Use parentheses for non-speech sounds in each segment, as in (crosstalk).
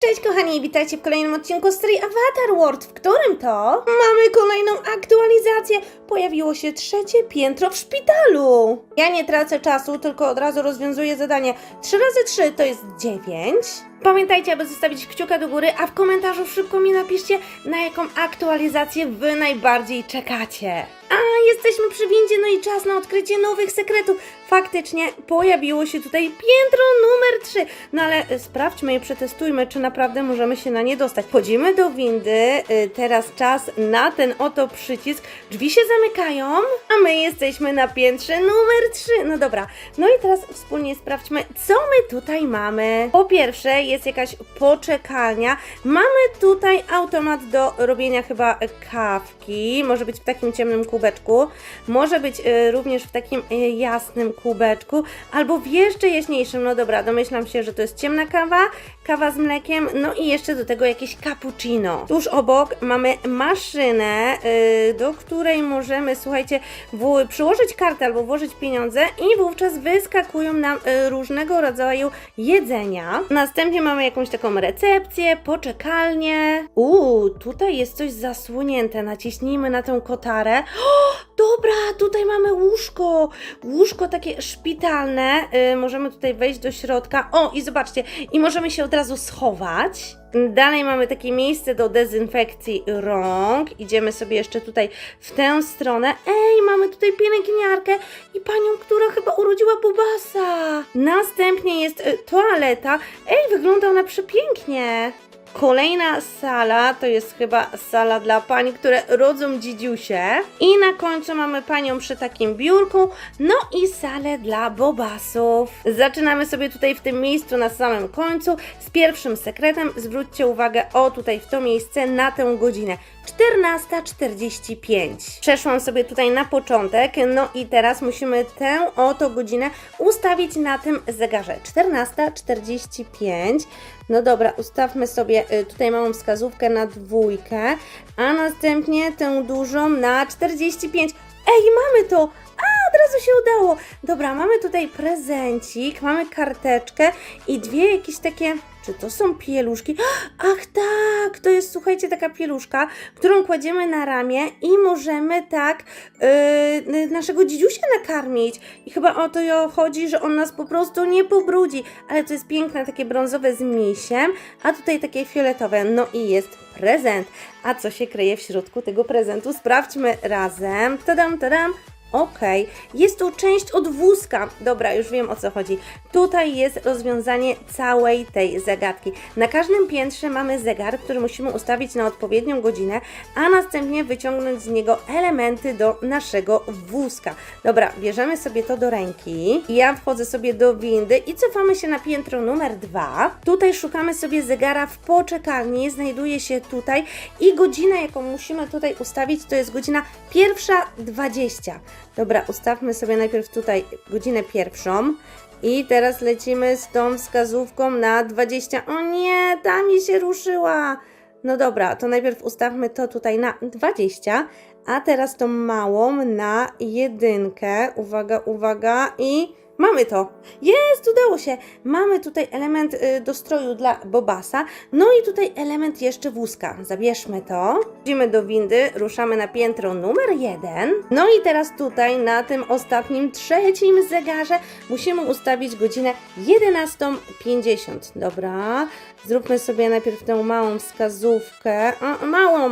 Cześć kochani, witajcie w kolejnym odcinku z serii Avatar World, w którym to mamy kolejną aktualizację. Pojawiło się trzecie piętro w szpitalu. Ja nie tracę czasu, tylko od razu rozwiązuję zadanie. 3 razy 3 to jest 9. Pamiętajcie, aby zostawić kciuka do góry, a w komentarzu szybko mi napiszcie, na jaką aktualizację wy najbardziej czekacie. A, jesteśmy przy windzie, no i czas na odkrycie nowych sekretów. Faktycznie pojawiło się tutaj piętro numer 3. No ale sprawdźmy i przetestujmy, czy naprawdę możemy się na nie dostać. Wchodzimy do windy, y, teraz czas na ten oto przycisk. Drzwi się zamykają, a my jesteśmy na piętrze numer 3. No dobra, no i teraz wspólnie sprawdźmy, co my tutaj mamy. Po pierwsze, jest jakaś poczekalnia. Mamy tutaj automat do robienia chyba kawki. Może być w takim ciemnym kubeczku. Może być y, również w takim y, jasnym kubeczku. Albo w jeszcze jaśniejszym. No dobra, domyślam się, że to jest ciemna kawa, kawa z mlekiem. No i jeszcze do tego jakieś cappuccino. Tuż obok mamy maszynę, y, do której możemy, słuchajcie, przyłożyć kartę albo włożyć pieniądze i wówczas wyskakują nam różnego rodzaju jedzenia. Następnie mamy jakąś taką recepcję, poczekalnię. Uuu, tutaj jest coś zasłonięte. Naciśnijmy na tę kotarę. O, dobra, tutaj mamy łóżko. Łóżko takie szpitalne. Y, możemy tutaj wejść do środka. O, i zobaczcie, i możemy się od razu schować. Dalej mamy takie miejsce do dezynfekcji rąk. Idziemy sobie jeszcze tutaj w tę stronę. Ej, mamy tutaj pielęgniarkę i panią, która chyba urodziła Bubasa. Następnie jest y, toaleta. Ej, wygląda ona przepięknie. Kolejna sala to jest chyba sala dla pań, które rodzą dzidziusie. I na końcu mamy panią przy takim biurku, no i salę dla bobasów. Zaczynamy sobie tutaj w tym miejscu na samym końcu z pierwszym sekretem. Zwróćcie uwagę, o tutaj w to miejsce na tę godzinę. 14.45. Przeszłam sobie tutaj na początek, no i teraz musimy tę oto godzinę ustawić na tym zegarze. 14.45. No dobra, ustawmy sobie y, tutaj małą wskazówkę na dwójkę, a następnie tę dużą na 45. Ej, mamy to! A, od razu się udało! Dobra, mamy tutaj prezencik, mamy karteczkę i dwie jakieś takie. Czy to są pieluszki? (gasps) Ach tak, to jest słuchajcie taka pieluszka, którą kładziemy na ramię i możemy tak yy, naszego dzidziusia nakarmić. I chyba o to jo chodzi, że on nas po prostu nie pobrudzi. Ale to jest piękne, takie brązowe z misiem, a tutaj takie fioletowe. No i jest prezent. A co się kryje w środku tego prezentu? Sprawdźmy razem. Tadam, tadam. Okej, jest tu część od wózka. Dobra, już wiem o co chodzi. Tutaj jest rozwiązanie całej tej zagadki. Na każdym piętrze mamy zegar, który musimy ustawić na odpowiednią godzinę, a następnie wyciągnąć z niego elementy do naszego wózka. Dobra, bierzemy sobie to do ręki. Ja wchodzę sobie do windy i cofamy się na piętro numer dwa. Tutaj szukamy sobie zegara w poczekalni, znajduje się tutaj i godzina, jaką musimy tutaj ustawić, to jest godzina pierwsza 20. Dobra, ustawmy sobie najpierw tutaj godzinę pierwszą. I teraz lecimy z tą wskazówką na 20. O nie, ta mi się ruszyła. No dobra, to najpierw ustawmy to tutaj na 20, a teraz tą małą na jedynkę. Uwaga, uwaga i mamy to. Jest, udało się. Mamy tutaj element y, do stroju dla Bobasa, no i tutaj element jeszcze wózka. Zabierzmy to. Idziemy do windy, ruszamy na piętro numer jeden. No i teraz tutaj na tym ostatnim, trzecim zegarze musimy ustawić godzinę 11.50. Dobra, zróbmy sobie najpierw tę małą wskazówkę. O, małą,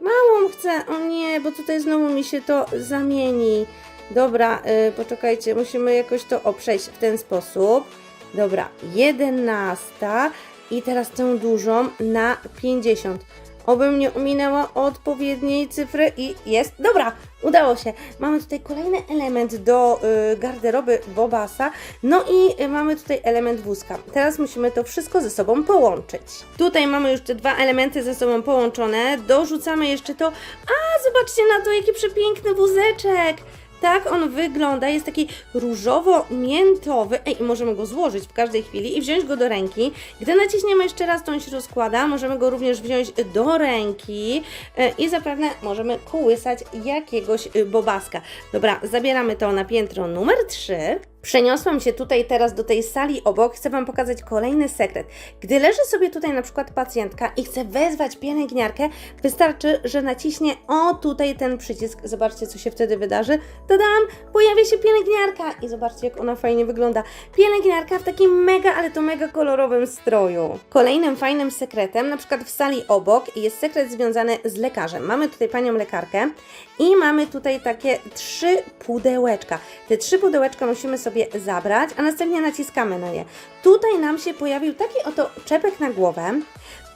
małą chcę. O nie, bo tutaj znowu mi się to zamieni. Dobra, y, poczekajcie, musimy jakoś to oprzeć w ten sposób. Dobra, 11 i teraz tę dużą na 50. Oby mnie ominęła odpowiedniej cyfry i jest. Dobra, udało się. Mamy tutaj kolejny element do y, garderoby Bobasa. No i y, mamy tutaj element wózka. Teraz musimy to wszystko ze sobą połączyć. Tutaj mamy już te dwa elementy ze sobą połączone. Dorzucamy jeszcze to. A, zobaczcie na to, jaki przepiękny wózeczek. Tak on wygląda, jest taki różowo-miętowy. Ej, możemy go złożyć w każdej chwili i wziąć go do ręki. Gdy naciśniemy jeszcze raz, to on się rozkłada. Możemy go również wziąć do ręki e, i zapewne możemy kołysać jakiegoś bobaska. Dobra, zabieramy to na piętro numer 3. Przeniosłam się tutaj teraz do tej sali obok. Chcę Wam pokazać kolejny sekret. Gdy leży sobie tutaj na przykład pacjentka i chce wezwać pielęgniarkę, wystarczy, że naciśnie o tutaj ten przycisk. Zobaczcie, co się wtedy wydarzy. Tadam! Pojawia się pielęgniarka i zobaczcie, jak ona fajnie wygląda. Pielęgniarka w takim mega, ale to mega kolorowym stroju. Kolejnym fajnym sekretem, na przykład w sali obok, jest sekret związany z lekarzem. Mamy tutaj panią lekarkę i mamy tutaj takie trzy pudełeczka. Te trzy pudełeczka musimy sobie zabrać, a następnie naciskamy na nie. Tutaj nam się pojawił taki oto czepek na głowę.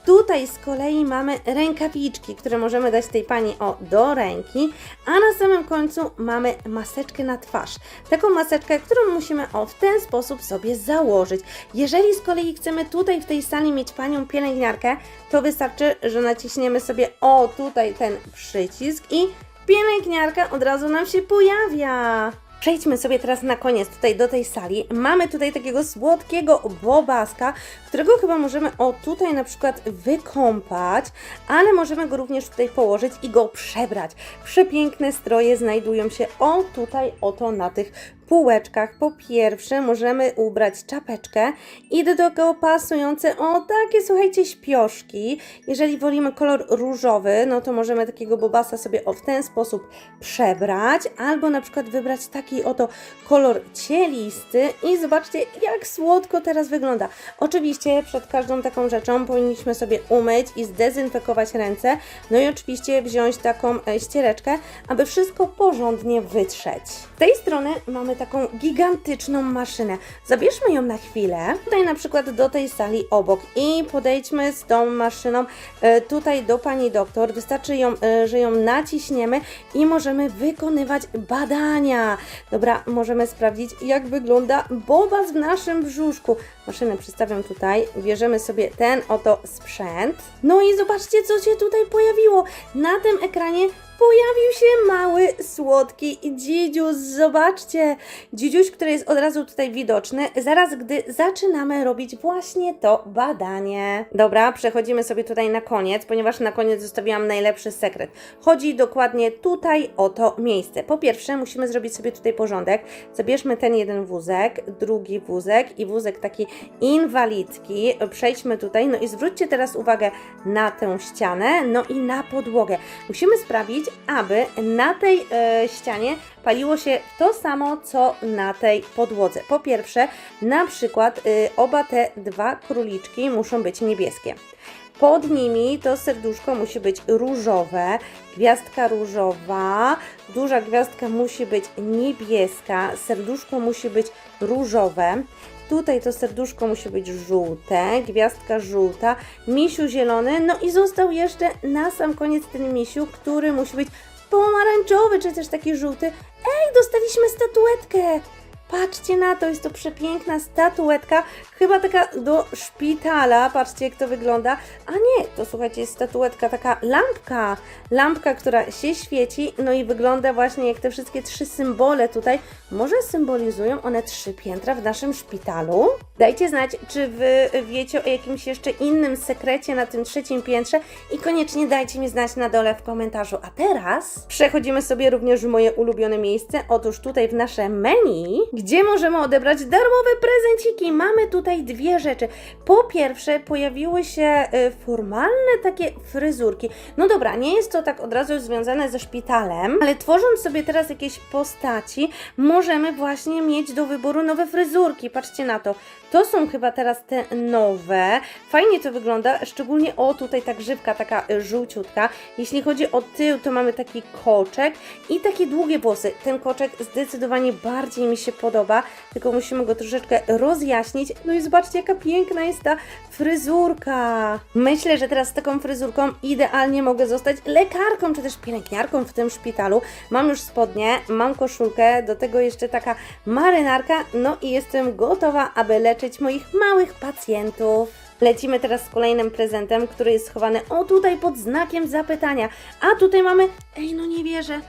Tutaj z kolei mamy rękawiczki, które możemy dać tej pani o do ręki, a na samym końcu mamy maseczkę na twarz. Taką maseczkę, którą musimy o w ten sposób sobie założyć. Jeżeli z kolei chcemy tutaj w tej sali mieć panią pielęgniarkę, to wystarczy, że naciśniemy sobie o tutaj ten przycisk i pielęgniarka od razu nam się pojawia. Przejdźmy sobie teraz na koniec tutaj do tej sali. Mamy tutaj takiego słodkiego bobaska, którego chyba możemy o tutaj na przykład wykąpać, ale możemy go również tutaj położyć i go przebrać. Przepiękne stroje znajdują się o tutaj oto na tych półeczkach. Po pierwsze możemy ubrać czapeczkę i do tego pasujące o takie słuchajcie śpioszki. Jeżeli wolimy kolor różowy, no to możemy takiego bobasa sobie o w ten sposób przebrać, albo na przykład wybrać taki oto kolor cielisty i zobaczcie jak słodko teraz wygląda. Oczywiście przed każdą taką rzeczą powinniśmy sobie umyć i zdezynfekować ręce, no i oczywiście wziąć taką e, ściereczkę, aby wszystko porządnie wytrzeć. Z tej strony mamy taką gigantyczną maszynę. Zabierzmy ją na chwilę, tutaj na przykład do tej sali obok i podejdźmy z tą maszyną e, tutaj do pani doktor. Wystarczy ją, e, że ją naciśniemy i możemy wykonywać badania. Dobra, możemy sprawdzić jak wygląda bobas w naszym brzuszku. Maszynę przystawiam tutaj, bierzemy sobie ten oto sprzęt. No i zobaczcie co się tutaj pojawiło. Na tym ekranie pojawił się mały, słodki dzidziuś. Zobaczcie, dzidziuś, który jest od razu tutaj widoczny, zaraz gdy zaczynamy robić właśnie to badanie. Dobra, przechodzimy sobie tutaj na koniec, ponieważ na koniec zostawiłam najlepszy sekret. Chodzi dokładnie tutaj o to miejsce. Po pierwsze, musimy zrobić sobie tutaj porządek. Zabierzmy ten jeden wózek, drugi wózek i wózek taki inwalidzki. Przejdźmy tutaj, no i zwróćcie teraz uwagę na tę ścianę, no i na podłogę. Musimy sprawić, aby na tej e, ścianie paliło się to samo, co na tej podłodze. Po pierwsze, na przykład y, oba te dwa króliczki muszą być niebieskie. Pod nimi to serduszko musi być różowe, gwiazdka różowa, duża gwiazdka musi być niebieska, serduszko musi być różowe. Tutaj to serduszko musi być żółte, gwiazdka żółta, misiu zielony, no i został jeszcze na sam koniec ten misiu, który musi być pomarańczowy, czy też taki żółty. Ej, dostaliśmy statuetkę! Patrzcie na to, jest to przepiękna statuetka, chyba taka do szpitala, patrzcie jak to wygląda. A nie, to słuchajcie, jest statuetka, taka lampka, lampka, która się świeci, no i wygląda właśnie jak te wszystkie trzy symbole tutaj. Może symbolizują one trzy piętra w naszym szpitalu? Dajcie znać, czy Wy wiecie o jakimś jeszcze innym sekrecie na tym trzecim piętrze i koniecznie dajcie mi znać na dole w komentarzu. A teraz przechodzimy sobie również w moje ulubione miejsce, otóż tutaj w nasze menu, gdzie możemy odebrać darmowe prezenciki. Mamy tutaj dwie rzeczy. Po pierwsze, pojawiły się y, formalne takie fryzurki. No dobra, nie jest to tak od razu związane ze szpitalem, ale tworząc sobie teraz jakieś postaci, możemy właśnie mieć do wyboru nowe fryzurki. Patrzcie na to. To są chyba teraz te nowe. Fajnie to wygląda, szczególnie o tutaj ta grzywka taka y, żółciutka. Jeśli chodzi o tył, to mamy taki koczek i takie długie włosy. Ten koczek zdecydowanie bardziej mi się podoba, tylko musimy go troszeczkę rozjaśnić. No i zobaczcie, jaka piękna jest ta fryzurka. Myślę, że teraz z taką fryzurką idealnie mogę zostać lekarką, czy też pielęgniarką w tym szpitalu. Mam już spodnie, mam koszulkę, do tego jeszcze taka marynarka, no i jestem gotowa, aby leczyć moich małych pacjentów. Lecimy teraz z kolejnym prezentem, który jest schowany o tutaj pod znakiem zapytania. A tutaj mamy, ej no nie wierzę,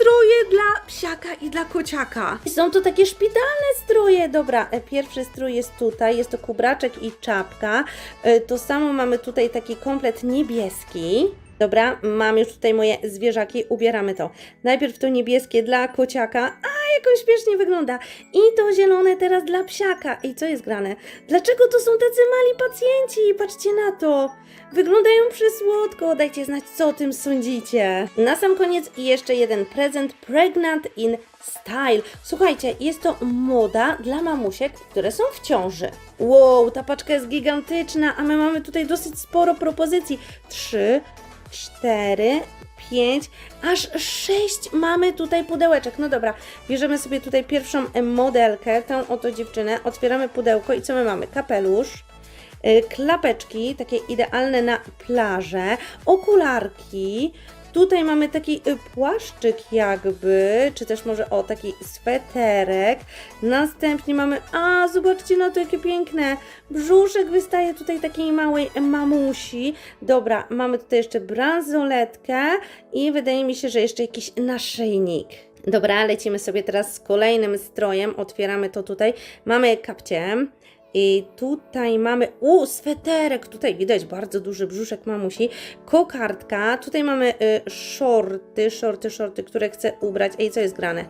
stroje dla psiaka i dla kociaka. Są to takie szpitalne stroje. Dobra, e, pierwszy strój jest tutaj, jest to kubraczek i czapka. E, To samo mamy tutaj taki komplet niebieski. Dobra, mam już tutaj moje zwierzaki, ubieramy to. Najpierw to niebieskie dla kociaka, a jak on śmiesznie wygląda. I to zielone teraz dla psiaka. I co jest grane? Dlaczego to są tacy mali pacjenci? Patrzcie na to. Wyglądają przysłodko. Dajcie znać, co o tym sądzicie. Na sam koniec jeszcze jeden prezent Pregnant in Style. Słuchajcie, jest to moda dla mamusiek, które są w ciąży. Wow, ta paczka jest gigantyczna, a my mamy tutaj dosyć sporo propozycji. Trzy, cztery, pięć, aż sześć mamy tutaj pudełeczek. No dobra, bierzemy sobie tutaj pierwszą modelkę, tę oto dziewczynę, otwieramy pudełko i co my mamy? Kapelusz, y, klapeczki, takie idealne na plażę, okularki. Tutaj mamy taki y, płaszczyk jakby, czy też może o taki sweterek. Następnie mamy, a zobaczcie na to jakie piękne, brzuszek wystaje tutaj takiej małej mamusi. Dobra, mamy tutaj jeszcze bransoletkę i wydaje mi się, że jeszcze jakiś naszyjnik. Dobra, lecimy sobie teraz z kolejnym strojem. Otwieramy to tutaj. Mamy kapcie. I tutaj mamy, u, sweterek, tutaj widać bardzo duży brzuszek mamusi, kokardka, tutaj mamy y, shorty, shorty, shorty, które chcę ubrać. Ej, co jest grane?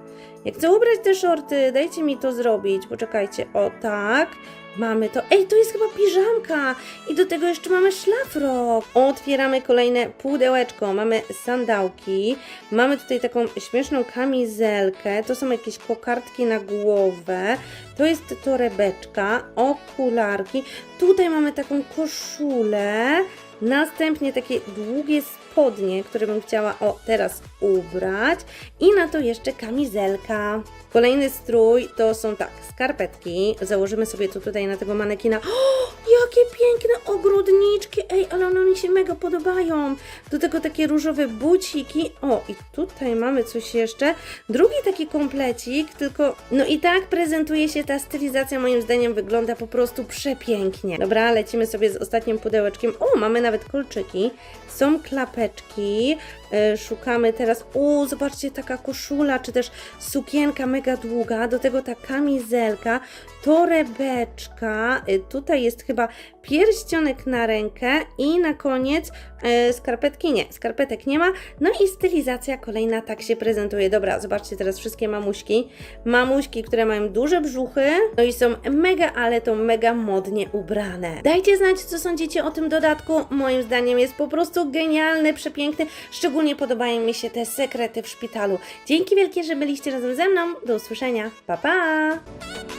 Jak chcę ubrać te shorty, dajcie mi to zrobić, poczekajcie, o tak, mamy to, ej, to jest chyba piżamka i do tego jeszcze mamy szlafrok. Otwieramy kolejne pudełeczko, mamy sandałki, mamy tutaj taką śmieszną kamizelkę, to są jakieś kokardki na głowę, to jest torebeczka, okularki. Tutaj mamy taką koszulę. Następnie takie długie spodnie, które bym chciała o teraz ubrać. I na to jeszcze kamizelka. Kolejny strój to są tak, skarpetki. Założymy sobie to tutaj na tego manekina. O, jakie piękne ogrodniczki! Ej, ale one mi się mega podobają. Do tego takie różowe buciki. O, i tutaj mamy coś jeszcze. Drugi taki komplecik, tylko no i tak prezentuje się ta stylizacja, moim zdaniem wygląda po prostu przepięknie. Dobra, lecimy sobie z ostatnim pudełeczkiem. O, mamy nawet kolczyki, są klapeczki, yy, szukamy teraz, o, zobaczcie, taka koszula, czy też sukienka mega długa, do tego ta kamizelka, torebeczka, yy, tutaj jest chyba pierścionek na rękę i na koniec yy, skarpetki nie, skarpetek nie ma, no i stylizacja kolejna tak się prezentuje. Dobra, zobaczcie teraz wszystkie mamuśki. Mamuśki, które mają duże brzuchy, no i są mega, ale to mega modnie ubrane. Dajcie znać, co sądzicie o tym dodatku. Moim zdaniem jest po prostu genialny, przepiękny. Szczególnie podobają mi się te sekrety w szpitalu. Dzięki wielkie, że byliście razem ze mną. Do usłyszenia. Pa, pa!